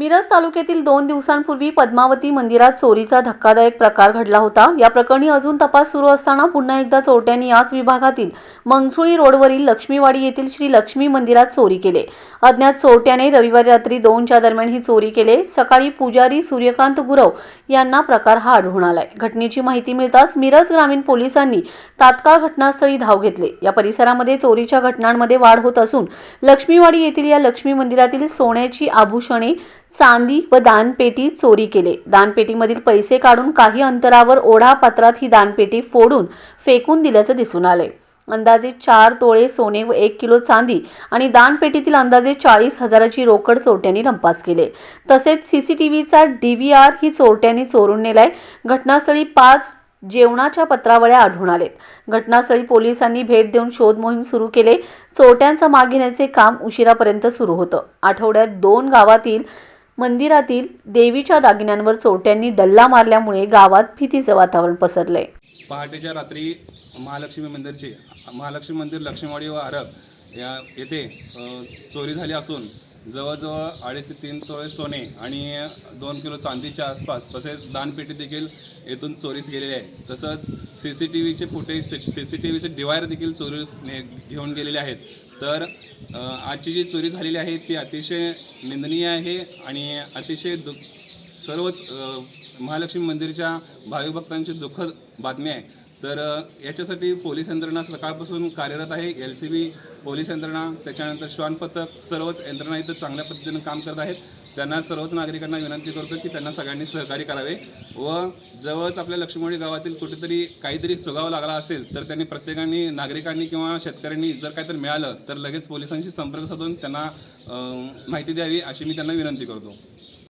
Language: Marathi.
मिरज तालुक्यातील दोन दिवसांपूर्वी पद्मावती मंदिरात चोरीचा धक्कादायक प्रकार घडला होता. या प्रकरणी अजून तपास सुरू असताना पुन्हा एकदा चोरट्यांनी याच विभागातील मंगसुळी रोडवरील लक्ष्मीवाडी येथील श्री लक्ष्मी मंदिरात चोरी केले. अज्ञात चोरट्याने रविवारी रात्री दोनच्या दरम्यान ही चोरी केले. सकाळी पुजारी सूर्यकांत गुरव यांना प्रकार हा आढळून आलाय. घटनेची माहिती मिळताच मिरज ग्रामीण पोलिसांनी तात्काळ घटनास्थळी धाव घेतले. या परिसरामध्ये चोरीच्या घटनांमध्ये वाढ होत असून लक्ष्मीवाडी येथील या लक्ष्मी मंदिरातील सोन्याची आभूषणे चांदी व दानपेटी चोरी केले. दानपेटीमधील पैसे काढून काही अंतरावर ओढा पात्रात ही दानपेटी फोडून फेकून दिल्याचं दिसून आले अंदाजे चार तोळे सोने व एक किलो चांदी आणि दानपेटीतील अंदाजे चाळीस हजाराची रोकड चोरट्यांनी लंपास केले. तसेच सीसीटीव्हीचा डीव्हीआर ही चोरट्यांनी चोरून नेलाय. घटनास्थळी पाच जेवणाच्या पत्रावळ्या आढळून आलेत. घटनास्थळी पोलिसांनी भेट देऊन शोध मोहीम सुरू केले. चोरट्यांचा माग घेण्याचे काम उशिरापर्यंत सुरू होतं. आठवड्यात दोन गावातील मंदिरातील देवीच्या दागिन्यांवर चोरट्यांनी डल्ला मारल्यामुळे गावात भीतीचं वातावरण पसरलंय. पहाटेच्या रात्री महालक्ष्मी मंदिरची महालक्ष्मी मंदिर लक्ष्मीवाडी व आरग या येथे चोरी झाली असून जवळजवळ अडीच ते तीन तोळे सोने आणि दोन किलो चांदीच्या आसपास तसेच दानपेटी देखील येथून चोरीस गेलेली आहे तसंच सी सी टी व्हीचे फुटेज सी सी टी व्हीचे डिवायर देखील चोरीस ने घेऊन गेलेले आहेत. तर आजची जी चोरी झालेली आहे ती अतिशय निंदनीय आहे आणि अतिशय दु सर्वच महालक्ष्मी मंदिरच्या भाविक भक्तांची दुःखद बातमी आहे. तर याच्यासाठी पोलीस यंत्रणा सकाळपासून कार्यरत आहे. एल सी बी पोलीस यंत्रणा त्याच्यानंतर श्वान पथक सर्वच यंत्रणा इथं चांगल्या पद्धतीनं काम करत आहेत. त्यांना सर्वच नागरिकांना विनंती करतो की त्यांना सगळ्यांनी सहकार्य करावे व जवळच आपल्या लक्ष्मणी गावातील कुठेतरी काहीतरी सुगाव लागला असेल तर त्यांनी प्रत्येकाने नागरिकांनी किंवा शेतकऱ्यांनी जर काहीतरी मिळालं तर लगेच पोलिसांशी संपर्क साधून त्यांना माहिती द्यावी अशी मी त्यांना विनंती करतो.